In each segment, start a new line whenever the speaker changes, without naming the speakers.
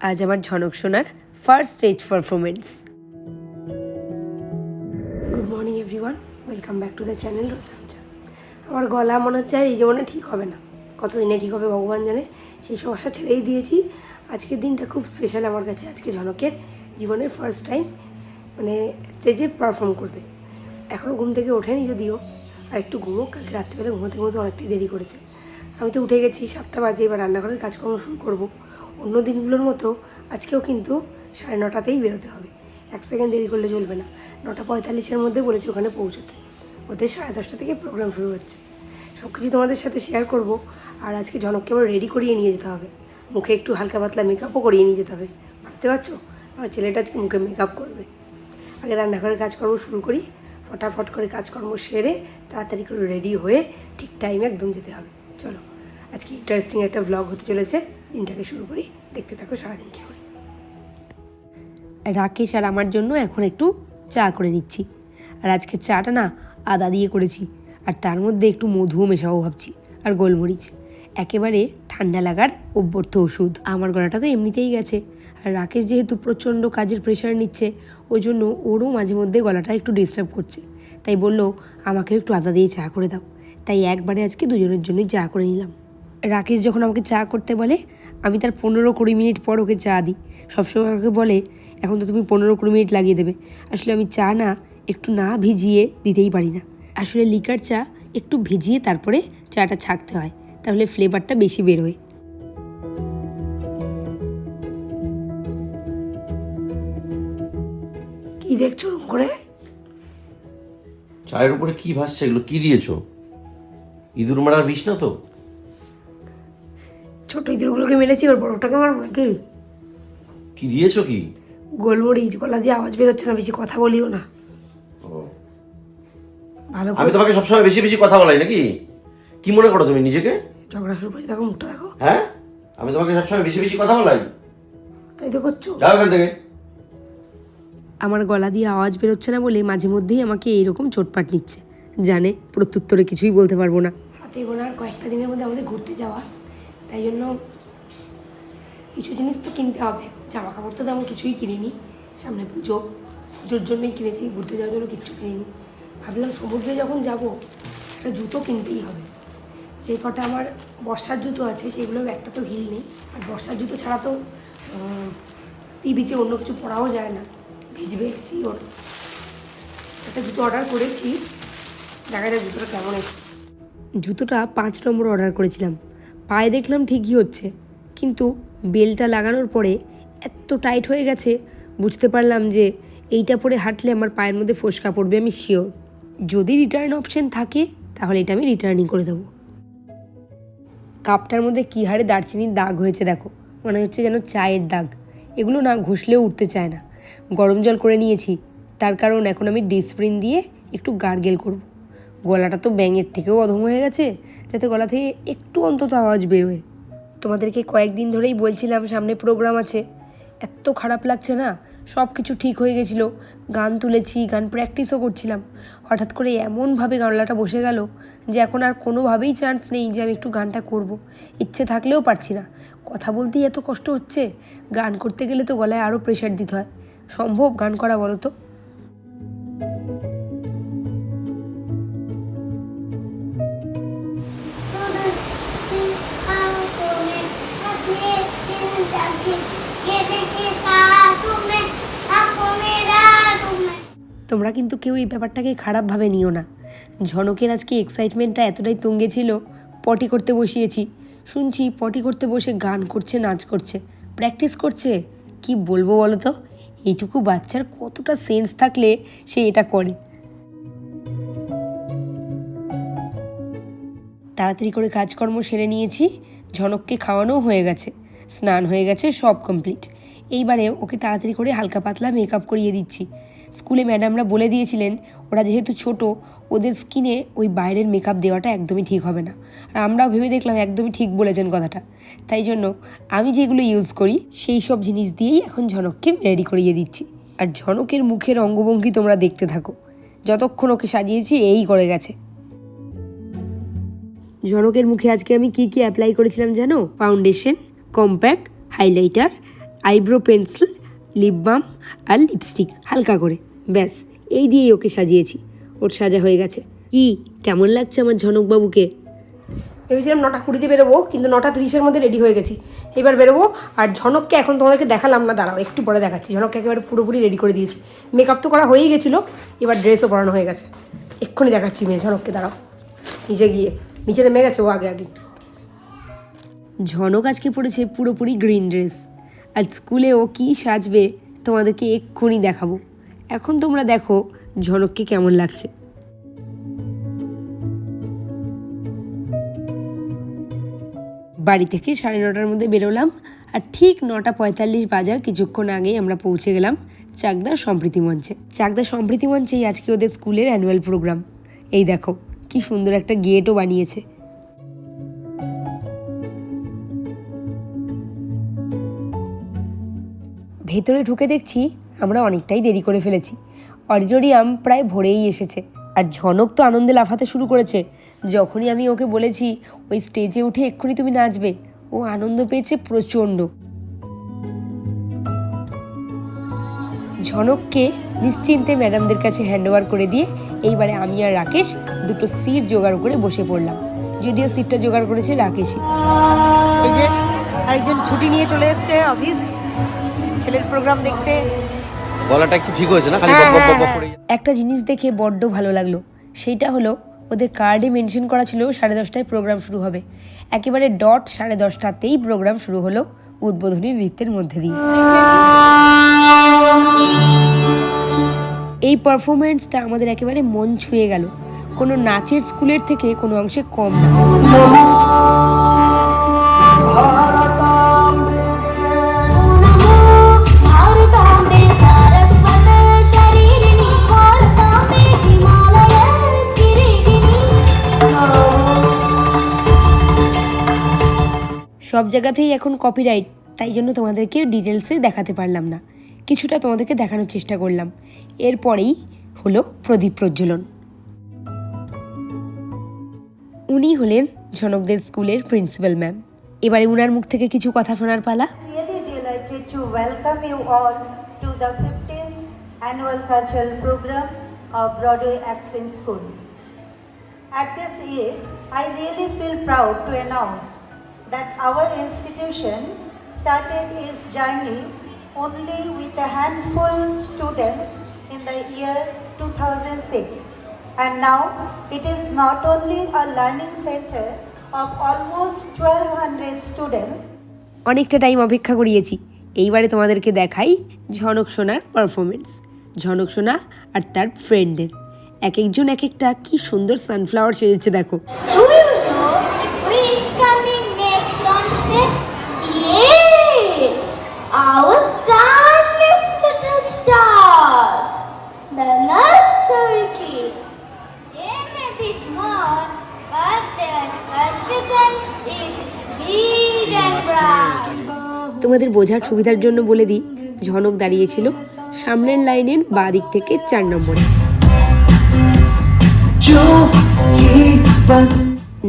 আজ আমার ঝনক সোনার first stage performance good morning everyone welcome back to the channel রোজলামচা আমার গলা মনে হচ্ছে এই জীবনে ঠিক হবে না। কতদিনে ঠিক হবে ভগবান জানে। সেই আশা ছেড়েই দিয়েছি। আজকের দিনটা খুব স্পেশাল আমার কাছে। আজকে ঝনকের জীবনের ফার্স্ট টাইম মানে স্টেজে পারফর্ম করবে। এখনও ঘুম থেকে ওঠেনি যদিও, আর একটু ঘুমোক কালকে রাত্রিবেলা ঘুমোতে ঘুমোতে অনেকটাই দেরি করেছে। আমি তো উঠে গেছি, সাতটা বাজে, এবার রান্নাঘরের কাজকর্ম শুরু করব। অন্য দিনগুলোর মতো আজকেও কিন্তু সাড়ে নটাতেই বেরোতে হবে। এক সেকেন্ড দেরি করলে চলবে না। নটা পঁয়তাল্লিশের মধ্যে বলেছে ওখানে পৌঁছতে। ওদের সাড়ে দশটা থেকে প্রোগ্রাম শুরু হচ্ছে। সব কিছু তোমাদের সাথে শেয়ার করব। আর আজকে জনককে আবার রেডি করিয়ে নিয়ে যেতে হবে। মুখে একটু হালকা পাতলা মেকআপও করিয়ে নিয়ে যেতে হবে। ভাবতে পারছ? আমার ছেলেটা আজকে মুখে মেকআপ করবে। আগে রান্নাঘরের কাজকর্ম শুরু করি। ফটাফট করে কাজকর্ম সেরে তাড়াতাড়ি করে রেডি হয়ে ঠিক টাইমে একদম যেতে হবে। চলো, আজকে ইন্টারেস্টিং একটা ব্লগ হতে চলেছে। দিনটাকে শুরু করি। দেখতে থাকো সারাদিন কী করি। রাকেশ আর আমার জন্য এখন একটু চা করে নিচ্ছি। আর আজকে চাটা না আদা দিয়ে করেছি। আর তার মধ্যে একটু মধুও মেশাবো ভাবছি। আর গোলমরিচ। একেবারে ঠান্ডা লাগার অভ্যর্থ ওষুধ। আমার গলাটা তো এমনিতেই গেছে। আর রাকেশ যেহেতু প্রচণ্ড কাজের প্রেশার নিচ্ছে, ওই জন্য ওরও মাঝে মধ্যে গলাটা একটু ডিস্টার্ব করছে। তাই বলল আমাকে একটু আদা দিয়ে চা করে দাও। তাই একবারে আজকে দুজনের জন্যই চা করে নিলাম। রাকেশ যখন আমাকে চা করতে বলে আমি তার পনেরো কুড়ি মিনিট পর ওকে চা দিই। সবসময় আমাকে বলে এখন তো তুমি পনেরো কুড়ি মিনিট লাগিয়ে দেবে। আসলে আমি চা না একটু না ভিজিয়ে দিতেই পারি না। আসলে লিকার চা একটু ভিজিয়ে তারপরে চাটা ছাকতে হয় তাহলে ফ্লেভারটা বেশি বেরোয় কি দেখছ করে?
চায়ের উপরে কি ভাসছে? এগুলো কি দিয়েছ? ইঁদুর মারার বিষ না তো?
ছোট ইঁদুরগুলোকে মেরেছি ওর বড়টাকে মারবো নাকি?
কি দিয়েছ কি?
গোলমরিচ গলা দিয়ে আওয়াজ বেরোচ্ছে না বেশি কথা বলিও না।
ও,
ভালো
আমি তোমাকে সবসময় বেশি বেশি কথা বলাই নাকি? কি মনে করো তুমি নিজেকে?
ঝগড়া শুরু করেছে দেখো মুখটা দেখো।
হ্যাঁ? আমি তোমাকে সবসময় বেশি বেশি কথা বলাই।
তাই তো করছ।
যাও এখান থেকে।
আমার গলা দিয়ে আওয়াজ বেরোচ্ছে না বলে মাঝে মধ্যেই আমাকে এইরকম চোটপাট নিচ্ছে। জানে প্রত্যুত্তরে কিছুই বলতে পারব না। হাতে গোনার কয়েকটা দিনের মধ্যে আমাদের ঘুরতে যাওয়া। তাই জন্য কিছু জিনিস তো কিনতে হবে। জামা কাপড় তো তেমন কিছুই কিনিনি। সামনে পুজো, পুজোর জন্যই কিনেছি, ঘুরতে যাওয়ার জন্য কিচ্ছু কিনিনি। ভাবলাম সমুদ্রে যখন যাব, একটা জুতো কিনতেই হবে। যে কটা আমার বর্ষার জুতো আছে সেগুলোর একটা তো হিল নেই। আর বর্ষার জুতো ছাড়া তো সি বিচে অন্য কিছু পরাও যায় না। ভিজবে শিওর একটা জুতো অর্ডার করেছি। দেখা যায় জুতোটা কেমন এসছে। জুতোটা পাঁচ নম্বর অর্ডার করেছিলাম। পায়ে দেখলাম ঠিকই হচ্ছে। কিন্তু বেলটা লাগানোর পরে এত টাইট হয়ে গেছে, বুঝতে পারলাম যে এইটা পরে হাঁটলে আমার পায়ের মধ্যে ফোসকা পড়বে, আমি শিওর যদি রিটার্ন অপশন থাকে, তাহলে এটা আমি রিটার্নই করে দেবো। কাপটার মধ্যে কী হারে দারচিনির দাগ হয়েছে দেখো, মনে হচ্ছে যেন চায়ের দাগ। এগুলো না ঘষলেও উঠতে চায় না। গরম জল করে নিয়েছি, তার কারণ এখন আমি ডিসপ্রিন দিয়ে একটু গার্গেল করব। গলাটা তো ব্যাঙের থেকেও অধম হয়ে গেছে, যাতে গলা থেকে একটু অন্তত আওয়াজ বেরোয়। তোমাদেরকে কয়েকদিন ধরেই বলছিলাম, সামনে প্রোগ্রাম আছে। এত খারাপ লাগছে না? সব কিছু ঠিক হয়ে গেছিল। গান তুলেছি, গান প্র্যাকটিসও করছিলাম। হঠাৎ করে এমনভাবে গানলাটা বসে গেল যে এখন আর কোনোভাবেই চান্স নেই যে আমি একটু গানটা করব। ইচ্ছে থাকলেও পারছি না। কথা বলতেই এত কষ্ট হচ্ছে। গান করতে গেলে তো গলায় আরও প্রেশার দিতে হয়। সম্ভব গান করা বলো তো? তোমরা কিন্তু কেউ এই ব্যাপারটাকে খারাপভাবে নিও না। ঝনকের আজকে এক্সাইটমেন্টটা এতটাই তুঙ্গে ছিল, পটি করতে বসিয়েছি। শুনছি পটি করতে বসে গান করছে, নাচ করছে। প্র্যাকটিস করছে? কি বলব বলো তো এইটুকু বাচ্চার কতটা সেন্স থাকলে সে এটা করে। তাড়াতাড়ি করে কাজকর্ম সেরে নিয়েছি, ঝনককে খাওয়ানোও হয়ে গেছে। স্নান হয়ে গেছে, সব কমপ্লিট এইবারে ওকে তাড়াতাড়ি করে হালকা পাতলা মেকআপ করিয়ে দিচ্ছি। স্কুলে ম্যাডামরা বলে দিয়েছিলেন, ওরা যেহেতু ছোট, ওদের স্কিনে ওই বাইরের মেকআপ দেওয়াটা একদমই ঠিক হবে না। আর আমরাও ভেবে দেখলাম একদমই ঠিক বলেছেন কথাটা। তাই জন্য আমি যেগুলো ইউজ করি, সেই সব জিনিস দিয়েই এখন ঝনককে রেডি করিয়ে দিচ্ছি। আর ঝনকের মুখের অঙ্গভঙ্গি তোমরা দেখতে থাকো। যতক্ষণ ওকে সাজিয়েছি, এই করে গেছে। জনকের মুখে আজকে আমি কি কি অ্যাপ্লাই করেছিলাম জানো? Foundation compact highlighter eyebrow pencil lip balm আর লিপস্টিক হালকা করে। ব্যাস এই দিয়েই ওকে সাজিয়েছি। ওর সাজা হয়ে গেছে। কি কেমন লাগছে আমার ঝনকবাবুকে? ভেবেছিলাম নটা কুড়িতে বেরোবো কিন্তু নটা তিরিশের মধ্যে রেডি হয়ে গেছি। এবার বেরোবো আর ঝনককে এখন তোমাদেরকে দেখালাম না। দাঁড়াও একটু পরে দেখাচ্ছি। ঝনককে একেবারে পুরোপুরি রেডি করে দিয়েছি। মেকআপ তো করা হয়েই গেছিল এবার ড্রেসও পরানো হয়ে গেছে। এক্ষুনি দেখাচ্ছি মেয়ে ঝনককে দাঁড়াও। নিচে গিয়ে নিচে নেমে গেছে ও আগে আগে। ঝনক আজকে পড়েছে পুরোপুরি গ্রিন ড্রেস আজ স্কুলে ও কী সাজবে তোমাদেরকে এক্ষুনি দেখাবো। এখন তোমরা দেখো ঝনককে কেমন লাগছে। বাড়ি থেকে সাড়ে নটার মধ্যে বেরোলাম আর ঠিক নটা পঁয়তাল্লিশ বাজার কিছুক্ষণ আগেই আমরা পৌঁছে গেলাম চাকদার সম্প্রীতি মঞ্চে। চাকদার সম্প্রীতি মঞ্চেই আজকে ওদের স্কুলের অ্যানুয়াল প্রোগ্রাম। এই দেখো, কি সুন্দর একটা গেটও বানিয়েছে। ভেতরে ঢুকে দেখছি আমরা অনেকটাই দেরি করে ফেলেছি। অডিটোরিয়াম প্রায় ভরেই এসেছে আর ঝনক তো আনন্দে লাফাতে শুরু করেছে। যখনই আমি ওকে বলেছি, ওই স্টেজে উঠে এক্ষুনি তুমি নাচবে, ও আনন্দ পেয়েছে প্রচণ্ড। ঝনককে নিশ্চিন্তে ম্যাডামদের কাছে হ্যান্ডওভার করে দিয়ে এইবারে আমি আর রাকেশ দুটো সিট জোগাড় করে বসে পড়লাম। যদিও সিটটা জোগাড় করেছে রাকেশই। এই যে ছুটি নিয়ে চলে এসছে অফিস ছেলের প্রোগ্রাম দেখতে।
গলাটা একটু ঠিক হয়েছে না? খালি
হ্যাঁ,
বক বক বক
হ্যাঁ,
করে
হ্যাঁ। একটা জিনিস দেখে বড্ড ভালো লাগল। সেইটা হলো ওদের কার্ডে মেনশন করা ছিল সাড়ে দশটায় প্রোগ্রাম শুরু হবে। একেবারে ডট সাড়ে দশটাতেই প্রোগ্রাম শুরু হলো উদ্বোধনী নৃত্যের মধ্যে দিয়ে। এই পারফরমেন্সটা আমাদের একেবারে মন ছুঁয়ে গেল। কোনো নাচের স্কুলের থেকে কোনো অংশে কম না। সব জায়গাতেই এখন কপিরাইট তাই জন্য তোমাদেরকে ডিটেলসে দেখাতে পারলাম না। কিছুটা তোমাদেরকে দেখানোর চেষ্টা করলাম। এরপরেই হলো প্রদীপ প্রজ্বলন। উনি হলেন ঝনকদের স্কুলের প্রিন্সিপাল ম্যাম এবারে উনার মুখ থেকে কিছু কথা শোনার পালা।
Annual cultural program of Broadway Accent School. At this year, I really feel proud to announce that our institution started its journey only with a handful students in the year 2006. And now it is not only a learning center of almost 1200 students,
অনেকটা time অপেক্ষা করিয়েছি এইবারে তোমাদেরকে দেখাই ঝনক সোনার performance Jhanak সোনা আর তার ফ্রেন্ডের এক একজন এক একটা কি সুন্দর সানফ্লাওয়ার সেজেছে দেখো
stage? Yes, our tiniest little stars, the nursery kids. They may be small, but their confidence is big and bright.
তোমাদের বোঝার সুবিধার জন্য বলে দিই ঝনক দাঁড়িয়েছিল সামনের লাইনের বাঁ দিক থেকে চার নম্বরে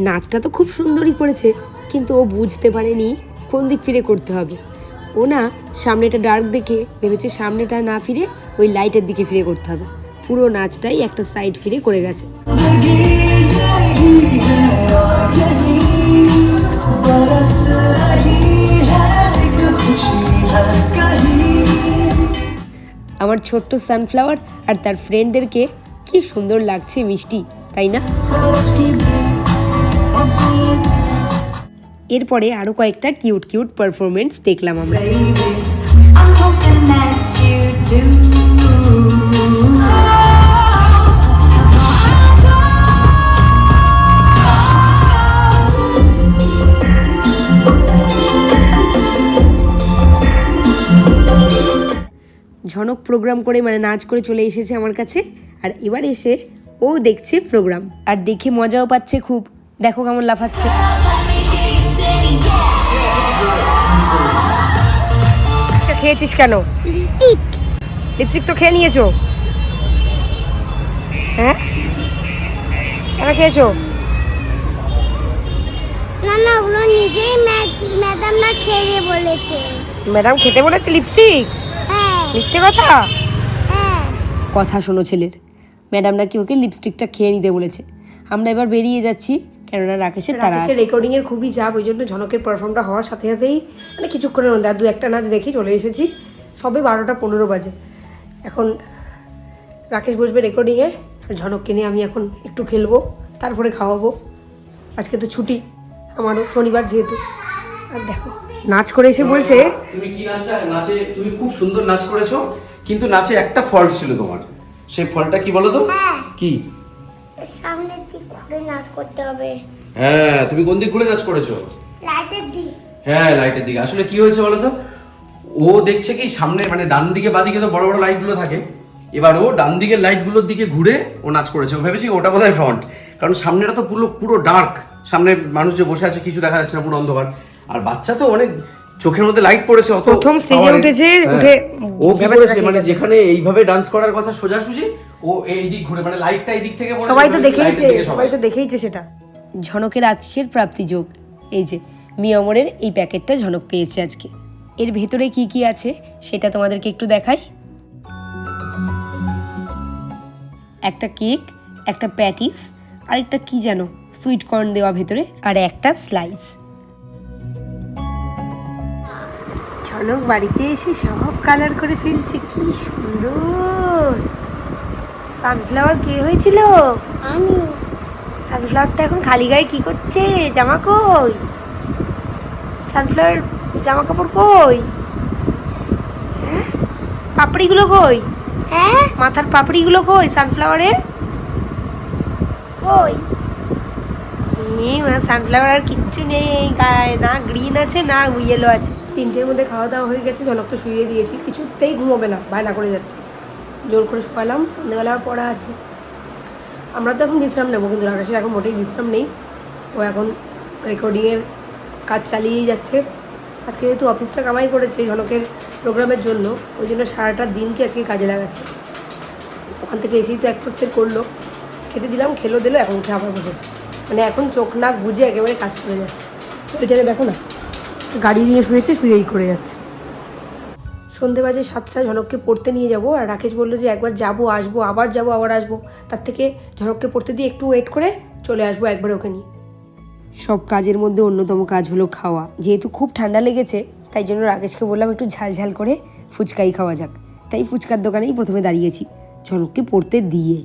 নাচটা তো খুব সুন্দরই করেছে কিন্তু ও বুঝতে পারেনি কোন দিক ফিরে করতে হবে। ও না সামনেটা ডার্ক দেখে ভেবেছে সামনেটা না ফিরে ওই লাইটের দিকে ফিরে করতে হবে। পুরো নাচটাই একটা সাইড ফিরে করে গেছে। আমার ছোট্ট সানফ্লাওয়ার আর তার ফ্রেন্ডদেরকে কি সুন্দর লাগছে মিষ্টি, তাই না? এরপরে আরও কয়েকটা কিউট কিউট পারফরমেন্স দেখলাম আমরা. ঝনক প্রোগ্রাম করে মানে নাচ করে চলে এসেছে আমার কাছে। আর এবার এসে ও দেখছে প্রোগ্রাম আর দেখে মজাও পাচ্ছে খুব। দেখো কেমন লাফাচ্ছে। খেয়েছিস কেন? লিপস্টিক তো খেয়ে নিয়েছো। হ্যাঁ? কেন খেয়েছো?
না না ওগুলো নিজেই ম্যাডামরা খেয়ে বলেছে।
ম্যাডাম খেতে বলেছে লিপস্টিক মিথ্যে কথা? কথা শোনো ছেলের। ম্যাডাম নাকি ওকে লিপস্টিকটা খেয়ে নিতে বলেছে? আমরা এবার বেরিয়ে যাচ্ছি কেননা রাকেশের তারা আছে। রেকর্ডিং এর খুবই চাপ ওই জন্য ঝনকের পারফর্মটা হওয়ার সাথে সাথেই মানে কিছুক্ষণের মধ্যে আর দু একটা নাচ দেখে চলে এসেছি। সবে বারোটা পনেরো বাজে। এখন রাকেশ বসবে রেকর্ডিংয়ে আর ঝনককে নিয়ে আমি এখন একটু খেলব তারপরে খাওয়াবো। আজকে তো ছুটি আমারও শনিবার যেহেতু। আর দেখো নাচ করে এসে বলছে
তুমি কি নাচটা নাচে তুমি খুব সুন্দর নাচ করেছ কিন্তু নাচে একটা ফল্ট ছিল তোমার। সেই ফলটা কি বলো তো? কি?
সামনের দিক ঘুরে নাচ করতে হবে।
হ্যাঁ তুমি কোন দিক ঘুরে নাচ করেছ?
লাইটের দিক।
হ্যাঁ লাইটের দিকে। আসলে কি হয়েছে বলো তো ও দেখছে কি সামনে মানে ডান দিকে বাদিকে তো বড় বড় লাইটগুলো থাকে। এবার ও ডান দিকের লাইটগুলোর দিকে ঘুরে ও নাচ করেছে। ও ভেবেছি ওটা বোধহয় ফ্রন্ট কারণ সামনেটা তো পুরো পুরো ডার্ক সামনে মানুষ যে বসে আছে কিছু দেখা যাচ্ছে না পুরো অন্ধকার। আর বাচ্চা তো অনেক চোখের মধ্যে লাইট পড়েছে অত
প্রথম এ। উঠেছে,
হ্যাঁ।
উঠে
ও কি করেছে? মানে যেখানে এইভাবে ডান্স করার কথা সোজাসুজি ও এই দিক ঘুরে মানে লাইটটা এই দিক থেকে পড়েছে,
সবাই তো
মানে
দেখেইছে সবাই। তো দেখেইছে সেটা। ঝনকের আজকের প্রাপ্তি যোগ। এই যে মিয়মরের এই প্যাকেটটা ঝনক পেয়েছে আজকে। এর ভেতরে কি কি আছে সেটা তোমাদেরকে একটু দেখাই। একটা কেক একটা প্যাটিস আর একটা কি যেন সুইট কর্ন দেওয়া ভেতরে আর একটা স্লাইস ঝনক বাড়িতে এসে সব কালার করে ফেলছে। কি সুন্দর। সানফ্লাওয়ার কে হয়েছিল?
আমি।
সানফ্লাওয়ারটা এখন খালি গায়ে কি করছে? জামা কই সানফ্লাওয়ার জামা কাপড় কই? হ্যাঁ? পাপড়িগুলো কই?
হ্যাঁ?
মাথার পাপড়িগুলো কই সানফ্লাওয়ারের
কই?
সানফ্লাওয়ার আর কিচ্ছু নেই গায়ে না গ্রিন আছে না ইয়েলো আছে। তিনটের মধ্যে খাওয়া দাওয়া হয়ে গেছে জনককে শুয়ে দিয়েছি, কিছুতেই ঘুমোবে না, বায়না করে যাচ্ছে। জোর করে শোয়ালাম সন্ধ্যেবেলা আর পড়া আছে। আমরা তো এখন বিশ্রাম নেব, কিন্তু রাকেশের এখন মোটেই বিশ্রাম নেই। ও এখন রেকর্ডিংয়ের কাজ চালিয়েই যাচ্ছে। আজকে যেহেতু অফিসটা কামাই করেছে ঝনকের প্রোগ্রামের জন্য, ওই জন্য সারাটা দিনকে আজকে কাজে লাগাচ্ছে। ওখান থেকে এসেই তো এক প্রস্তের করল। খেতে দিলাম, খেলো, দিলো, এখন উঠে আবার বসেছে। মানে এখন চোখ, নাক বুঝে একেবারে কাজ করে যাচ্ছে। ওইটাকে দেখো না। গাড়ি নিয়ে শুয়েছে, শুয়েই করে যাচ্ছে। সন্ধে বাজে সাতটা ঝনককে পড়তে নিয়ে যাব আর রাকেশ বলল যে একবার যাব, আসব, আবার যাব, আবার আসব। তার থেকে ঝনককে পড়তে দিয়ে একটু ওয়েট করে চলে আসব একবার ওকে নিয়ে। সব কাজের মধ্যে অন্যতম কাজ হলো খাওয়া। যেহেতু খুব ঠান্ডা লেগেছে, তাই জন্য রাকেশকে বললাম একটু ঝাল ঝাল করে ফুচকাই খাওয়া যাক। তাই ফুচকার দোকানেই প্রথমে দাঁড়িয়েছি, ঝনককে পড়তে দিয়ে।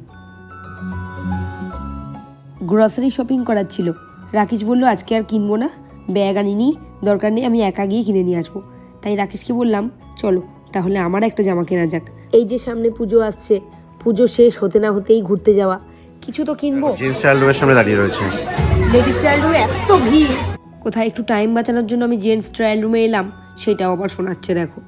গ্রসারি শপিং করার ছিল। রাকেশ বলল, আজকে আর কিনবো না? ব্যাগ আনিনি দরকার নেই আমি একা গিয়ে কিনে নিয়ে আসব। তাই রাকেশকে বললাম চলো তাহলে আমার একটা জামা কেনা যাক। এই যে সামনে পুজো আসছে পুজো শেষ হতে না হতেই ঘুরতে যাওয়া। কিছু তো কিনবো।
জিন্স ট্রায়াল সামনে দাঁড়িয়ে রয়েছে।
লেডিস ট্রায়াল রুমে এত ভিড়। কোথায় একটু টাইম বাঁচানোর জন্য আমি জেন্টস ট্রায়াল রুমে এলাম সেটাও আবার শোনাচ্ছে দেখো।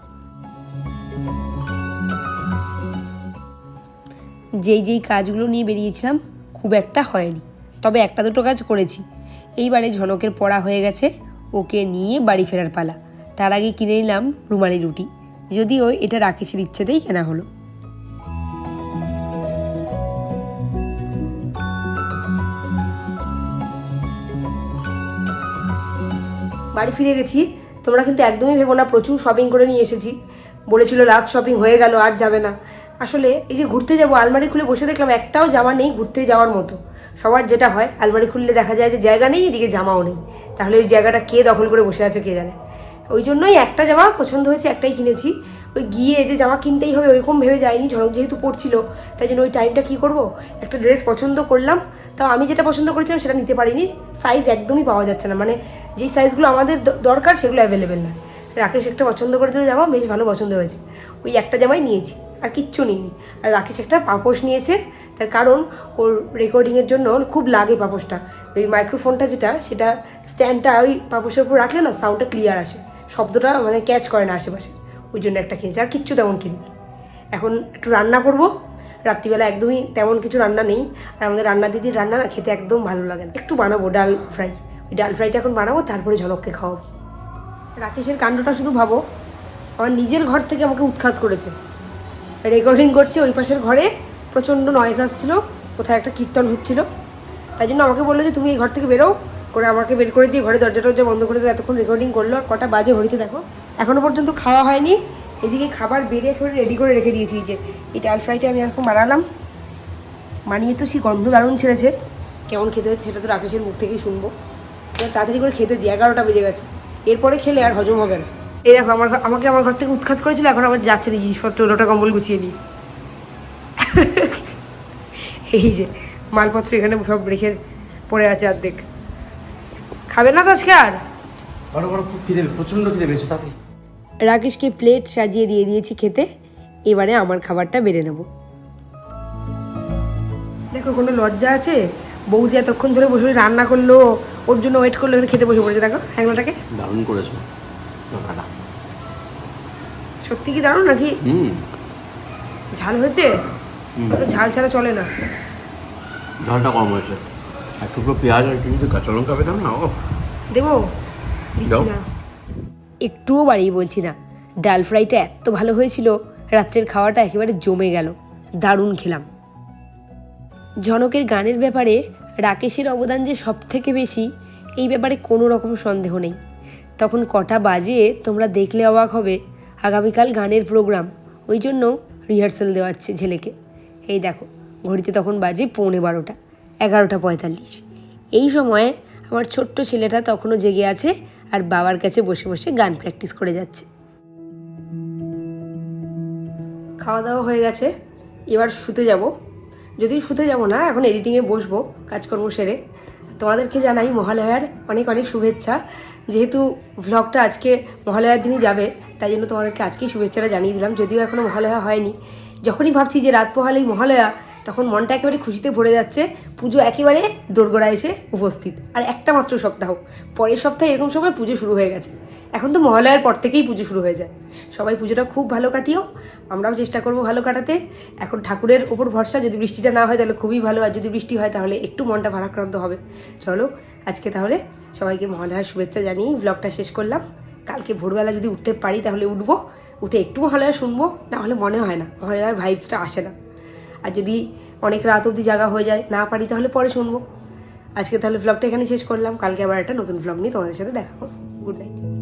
যেই যেই কাজগুলো নিয়ে বেরিয়েছিলাম খুব একটা হয়নি। তবে একটা দুটো কাজ করেছি। এইবারে ঝনকের পড়া হয়ে গেছে। ওকে নিয়ে বাড়ি ফেরার পালা। তার আগে কিনে নিলাম রুমালি রুটি। যদিও এটা রাকেশের ইচ্ছেতেই কেনা হলো। বাড়ি ফিরে গেছি। তোমরা কিন্তু একদমই ভেবো না, প্রচুর শপিং করে নিয়ে এসেছি। বলেছিল লাস্ট শপিং হয়ে গেল, আর যাবে না। আসলে এই যে ঘুরতে যাব, আলমারি খুলে বসে দেখলাম একটাও জামা নেই ঘুরতে যাওয়ার মতো। সবার যেটা হয়, আলমারি খুললে দেখা যায় যে জায়গা নেই, এদিকে জামাও নেই। তাহলে ওই জায়গাটা কে দখল করে বসে আছে কে জানে? ওই জন্যই একটা জামা পছন্দ হয়েছে, একটাই কিনেছি। ওই গিয়ে যে জামা কিনতেই হবে, ওইরকম ভেবে যায়নি, ঝড়ক যেহেতু পড়ছিল, তাই জন্য ওই টাইমটা কী করব? একটা ড্রেস পছন্দ করলাম তাও আমি যেটা পছন্দ করেছিলাম সেটা নিতে পারিনি। সাইজ একদমই পাওয়া যাচ্ছে না মানে যেই সাইজগুলো আমাদের দরকার সেগুলো অ্যাভেলেবেল না রাকেশ একটা পছন্দ করেছিল জামা, বেশ ভালো পছন্দ হয়েছে। ওই একটা জামাই নিয়েছি। আর কিচ্ছু নিইনি। আর রাকেশ একটা পাপোশ নিয়েছে, তার কারণ ওর রেকর্ডিংয়ের জন্য খুব লাগে পাপোশটা। ওই মাইক্রোফোনটা যেটা, সেটা স্ট্যান্ডটা ওই পাপোশের উপর রাখলে না সাউন্ডটা ক্লিয়ার আসে। শব্দটা মানে ক্যাচ করে না আশেপাশে। ওই জন্য একটা কিনেছি, আর কিচ্ছু তেমন কিনিনি। এখন একটু রান্না করব। রাত্রিবেলা একদমই তেমন কিছু রান্না নেই। আর আমাদের রান্না দিদির রান্না না খেতে একদম ভালো লাগে না। একটু বানাবো ডাল ফ্রাই। ওই ডাল ফ্রাইটা এখন বানাবো, তারপরে ঝলককে খাওয়াবো। রাকেশের কাণ্ডটা শুধু ভাবো, আমার নিজের ঘর থেকে আমাকে উৎখাত করেছে। রেকর্ডিং করছে ওই পাশের ঘরে। প্রচণ্ড নয়েজ আসছিল, কোথায় একটা কীর্তন হচ্ছিল। তাই জন্য আমাকে বলল যে, তুমি এই ঘর থেকে বেরো, করে আমাকে বের করে দিয়ে ঘরে দরজা টরজা বন্ধ করে এতক্ষণ রেকর্ডিং করল, আর কটা বাজে ঘড়িতে দেখো। এখনও পর্যন্ত খাওয়া হয়নি। এদিকে খাবার বেড়ে করে রেডি করে রেখে দিয়েছি যে, এই ডাল ফ্রাইটা আমি এখন বানালাম। বানিয়ে তো সেই গন্ধ দারুণ ছেড়েছে। কেমন খেতে হচ্ছে সেটা তো রাকেশের মুখ থেকেই শুনব। তাড়াতাড়ি করে খেতে দিই এগারোটা বেজে গেছে। এরপরে খেলে আর হজম হবে না। এই দেখো আমার ঘর- আমাকে আমার ঘর থেকে উৎখাত করেছিল এখন আমার যাচ্ছে না জিনিসপত্র ওটা কম্বল গুছিয়ে নিই এই যে মালপত্র এখানে সব রেখে পড়ে আছে অর্ধেক। খাবে না তো আজকে আর?
বড় বড় খুব খিদে প্রচণ্ড খিদে পেয়েছে তাতে।
রাকেশকে প্লেট সাজিয়ে দিয়ে দিয়েছি খেতে এবারে আমার খাবারটা বেড়ে নেব। দেখো কোনো লজ্জা আছে? বউ যে এতক্ষণ ধরে বসে বসে রান্না করল ওর জন্য ওয়েট করল এখানে খেতে বসে পড়েছে দেখো হ্যাংলাটাকে।
দারুণ করেছ। তরকাটা
সত্যি কি দারুণ নাকি?
হুম।
ঝাল হয়েছে? ঝাল ছাড়া চলে না।
ঝালটা কম হয়েছে। এক টুকরো পেঁয়াজ আর একটু যদি কাঁচা লঙ্কা পেতাম না ও
দেবো? একটুও বাড়িয়ে বলছি না। ডাল ফ্রাইটা এত ভালো হয়েছিল রাত্রের খাওয়াটা একেবারে জমে গেল। দারুণ খেলাম। জনকের গানের ব্যাপারে রাকেশের অবদান যে সব থেকে বেশি এই ব্যাপারে কোনো রকম সন্দেহ নেই। তখন কটা বাজে তোমরা দেখলে অবাক হবে। আগামীকাল গানের প্রোগ্রাম। ওই জন্য রিহার্সাল দেওয়াচ্ছে ছেলেকে। এই দেখো, ঘড়িতে তখন বাজে পৌনে বারোটা, এগারোটা পঁয়তাল্লিশ। এই সময়ে আমার ছোট্ট ছেলেটা তখনও জেগে আছে আর বাবার কাছে বসে বসে গান প্র্যাকটিস করে যাচ্ছে। খাওয়া দাওয়া হয়ে গেছে, এবার শুতে যাব। যদিও শুতে যাব না, এখন এডিটিংয়ে বসবো, কাজকর্ম সেরে। তোমাদেরকে জানাই মহালয়ার অনেক অনেক শুভেচ্ছা। যেহেতু ভ্লগটা আজকে মহালয়ার দিনই যাবে, তাই জন্য তোমাদেরকে আজকেই শুভেচ্ছাটা জানিয়ে দিলাম। যদিও এখনও মহালয়া হয়নি, যখনই ভাবছি যে রাত পোহালেই মহালয়া, তখন মনটা একেবারে খুশিতে ভরে যাচ্ছে। পুজো একেবারে দোরগোড়া এসে উপস্থিত। আর একটা মাত্র সপ্তাহ, পরের সপ্তাহে এরকম সময় পুজো শুরু হয়ে গেছে। এখন তো মহালয়ার পর থেকেই পুজো শুরু হয়ে যায়। সবাই পুজোটা খুব ভালো কাটিও, আমরাও চেষ্টা করব ভালো কাটাতে। এখন ঠাকুরের ওপর ভরসা, যদি বৃষ্টিটা না হয় তাহলে খুবই ভালো, আর যদি বৃষ্টি হয় তাহলে একটু মনটা ভারাক্রান্ত হবে। চলো, আজকে তাহলে সবাইকে মহালয়ার শুভেচ্ছা জানিয়ে ব্লগটা শেষ করলাম। কালকে ভোরবেলা যদি উঠতে পারি তাহলে উঠবো, উঠে একটু মহালয়া শুনব না হলে মনে হয় না, মহালয়ার ভাইবসটা আসে না। আর যদি অনেক রাত অবধি জায়গা হয়ে যায়, না পারি তাহলে পরে শুনব। আজকে তাহলে ব্লগটা এখানে শেষ করলাম, কালকে আবার একটা নতুন ব্লগ নিয়ে তোমাদের সাথে দেখা করব। Good night